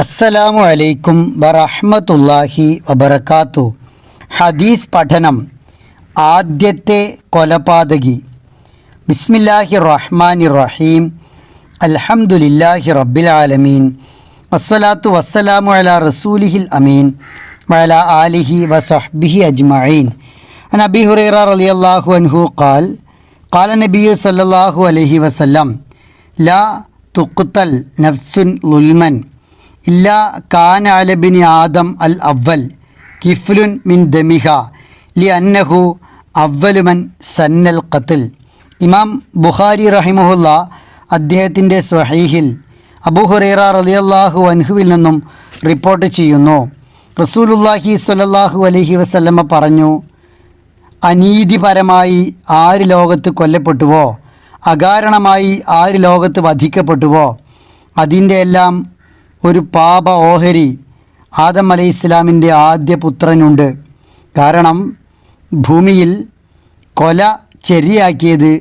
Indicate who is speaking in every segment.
Speaker 1: അസ്സലാമു അലൈക്കും വറഹ്മത്തുള്ളാഹി വബറകാതു ഹദീസ് പഠനം ആദ്യത്തെ കൊലപാതകി ബിസ്മില്ലാഹി റഹ്മാനി റഹീം അൽഹംദുലില്ലാഹി റബ്ബിൽ ആലമീൻ വസ്സലാത്തു വസ്സലാമു അലാ റസൂലിഹിൽ അമീൻ വഅലാ ആലിഹി വസഹ്ബിഹി അജ്മഈൻ عن أبي هريرة رضي الله عنه قال قال النبي صلى الله عليه وسلم لا تقتل نفس ظلما ഇല്ല കാൻ ആദം അൽ അവൽ കിഫ്ലുൻ മിൻ ദമിഹ ലി അന്നഹു അവലുമൻ സന്നൽ ഖത്തിൽ ഇമാം ബുഖാരി റഹിമുഹുല്ല അദ്ദേഹത്തിന്റെ സ്വഹീഹിൽ അബുഹുറൈറ റലിയല്ലാഹു അൻഹുവിൽ നിന്നും റിപ്പോർട്ട് ചെയ്യുന്നു. റസൂലുല്ലാഹി സ്വലല്ലാഹു അലഹി വസല്ലമ്മ പറഞ്ഞു അനീതിപരമായി ആര് ലോകത്ത് കൊല്ലപ്പെട്ടുവോ? അകാരണമായി ആര് ലോകത്ത് വധിക്കപ്പെട്ടുവോ? അതിന്റെ എല്ലാം ഒരു പാപ ഓഹരി ആദം അലൈഹി ഇസ്ലാമിന്റെ ആദ്യ പുത്രനുണ്ട്. കാരണം ഭൂമിയിൽ കൊല ചെറിയാക്കിയത്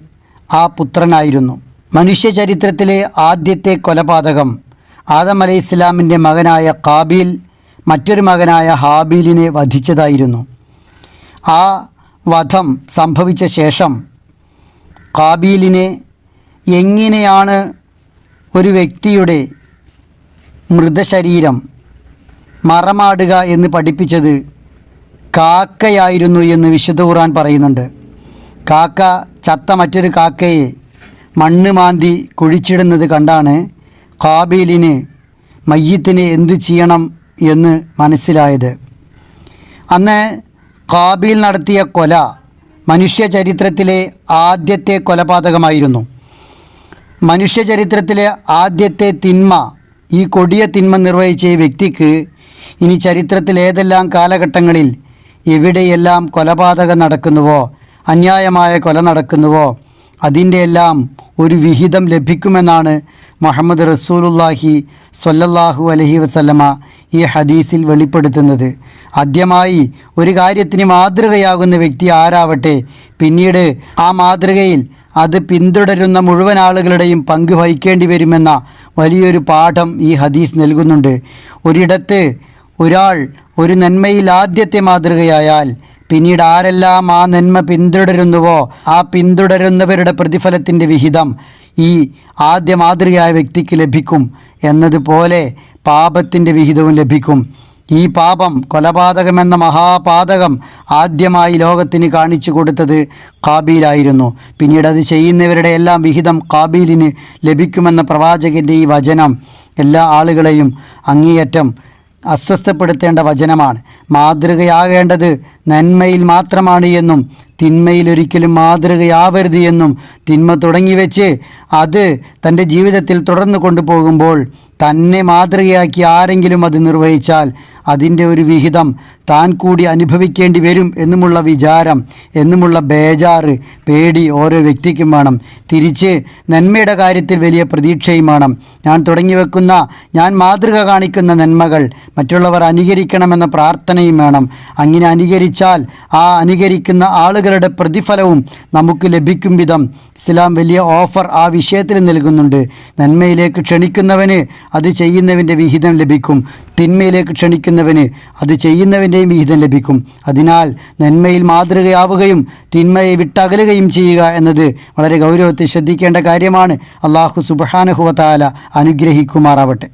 Speaker 1: ആ പുത്രനായിരുന്നു. മനുഷ്യ ചരിത്രത്തിലെ ആദ്യത്തെ കൊലപാതകം ആദം അലൈഹി ഇസ്ലാമിന്റെ മകനായ കാബീൽ മറ്റൊരു മകനായ ഹാബീലിനെ വധിച്ചതായിരുന്നു. ആ വധം സംഭവിച്ച ശേഷം കാബീലിനെ എങ്ങനെയാണ് ഒരു വ്യക്തിയുടെ മൃതശരീരം മറമാടുക എന്ന് പഠിപ്പിച്ചത് കാക്കയായിരുന്നു എന്ന് വിശുദ്ധ ഖുർആൻ പറയുന്നുണ്ട്. കാക്ക ചത്ത മറ്റൊരു കാക്കയെ മണ്ണ് മാന്തി കുഴിച്ചിടുന്നത് കണ്ടാണ് കാബീലിന് മയ്യത്തിന് എന്ത് ചെയ്യണം എന്ന് മനസ്സിലായത്. അന്ന് കാബീൽ നടത്തിയ കൊല മനുഷ്യ ചരിത്രത്തിലെ ആദ്യത്തെ കൊലപാതകമായിരുന്നു. മനുഷ്യ ചരിത്രത്തിലെ ആദ്യത്തെ തിന്മ ഈ കൊടിയ തിന്മ നിർവഹിച്ച ഈ വ്യക്തിക്ക് ഇനി ചരിത്രത്തിൽ ഏതെല്ലാം കാലഘട്ടങ്ങളിൽ എവിടെയെല്ലാം കൊലപാതകം നടക്കുന്നുവോ അന്യായമായ കൊല നടക്കുന്നുവോ അതിന്റെ എല്ലാം ഒരു വിഹിതം ലഭിക്കുമെന്നാണ് മുഹമ്മദ് റസൂലുല്ലാഹി സ്വല്ലല്ലാഹു അലഹി വസല്ലമ ഈ ഹദീസിൽ വെളിപ്പെടുത്തുന്നത്. ആദ്യമായി ഒരു കാര്യത്തിന് മാതൃകയാകുന്ന വ്യക്തി ആരാവട്ടെ പിന്നീട് ആ മാതൃകയിൽ അത് പിന്തുടരുന്ന മുഴുവൻ ആളുകളുടെയും പങ്ക് വഹിക്കേണ്ടി വരുമെന്ന വലിയൊരു പാഠം ഈ ഹദീസ് നൽകുന്നുണ്ട്. ഒരിടത്ത് ഒരാൾ ഒരു നന്മയിൽ ആദ്യത്തെ മാതൃകയായാൽ പിന്നീട് ആരെല്ലാം ആ നന്മ പിന്തുടരുന്നുവോ ആ പിന്തുടരുന്നവരുടെ പ്രതിഫലത്തിന്റെ വിഹിതം ഈ ആദ്യ മാതൃകയായ വ്യക്തിക്ക് ലഭിക്കും. എന്നതുപോലെ പാപത്തിന്റെ വിഹിതവും ലഭിക്കും. ഈ പാപം കൊലപാതകമെന്ന മഹാപാതകം ആദ്യമായി ലോകത്തിന് കാണിച്ചു കൊടുത്തത് കാബീലായിരുന്നു. പിന്നീട് അത് ചെയ്യുന്നവരുടെ എല്ലാം വിഹിതം കാബീലിന് ലഭിക്കുമെന്ന പ്രവാചകന്റെ ഈ വചനം എല്ലാ ആളുകളെയും അങ്ങേയറ്റം അസ്വസ്ഥപ്പെടുത്തേണ്ട വചനമാണ്. മാതൃകയാകേണ്ടത് നന്മയിൽ മാത്രമാണ് എന്നും തിന്മയിൽ ഒരിക്കലും മാതൃകയാവരുത് എന്നും തിന്മ തുടങ്ങി വെച്ച് അത് തന്റെ ജീവിതത്തിൽ തുടർന്നു കൊണ്ടുപോകുമ്പോൾ തന്നെ മാതൃകയാക്കി ആരെങ്കിലും അത് നിർവഹിച്ചാൽ അതിന്റെ ഒരു വിഹിതം താൻ കൂടി അനുഭവിക്കേണ്ടി വരും എന്നുമുള്ള വിചാരം എന്നുമുള്ള ബേജാറ് പേടി ഓരോ വ്യക്തിക്കും വേണം. തിരിച്ച് നന്മയുടെ കാര്യത്തിൽ വലിയ പ്രതീക്ഷയും വേണം. ഞാൻ തുടങ്ങി വെക്കുന്ന ഞാൻ മാതൃക കാണിക്കുന്ന നന്മകൾ മറ്റുള്ളവർ അനുകരിക്കണമെന്ന പ്രാർത്ഥനയും വേണം. അങ്ങനെ അനുകരിച്ചാൽ ആ അനുകരിക്കുന്ന ആളുകളുടെ പ്രതിഫലവും നമുക്ക് ലഭിക്കും വിധം. ഇസ്ലാം വലിയ ഓഫർ ആ വിഷയത്തിൽ നൽകുന്നുണ്ട്. നന്മയിലേക്ക് ക്ഷണിക്കുന്നവന് അത് ചെയ്യുന്നവന്റെ വിഹിതം ലഭിക്കും. തിന്മയിലേക്ക് ക്ഷണിക്കുന്നവന് അത് ചെയ്യുന്നവന്റെയും വിഹിതം ലഭിക്കും. അതിനാൽ നന്മയിൽ മാതൃകയാവുകയും തിന്മയെ വിട്ടകലുകയും ചെയ്യുക എന്നത് വളരെ ഗൗരവത്തിൽ ശ്രദ്ധിക്കേണ്ട കാര്യമാണ്. അള്ളാഹു സുബാനഹുവത്താല അനുഗ്രഹിക്കുമാറാവട്ടെ.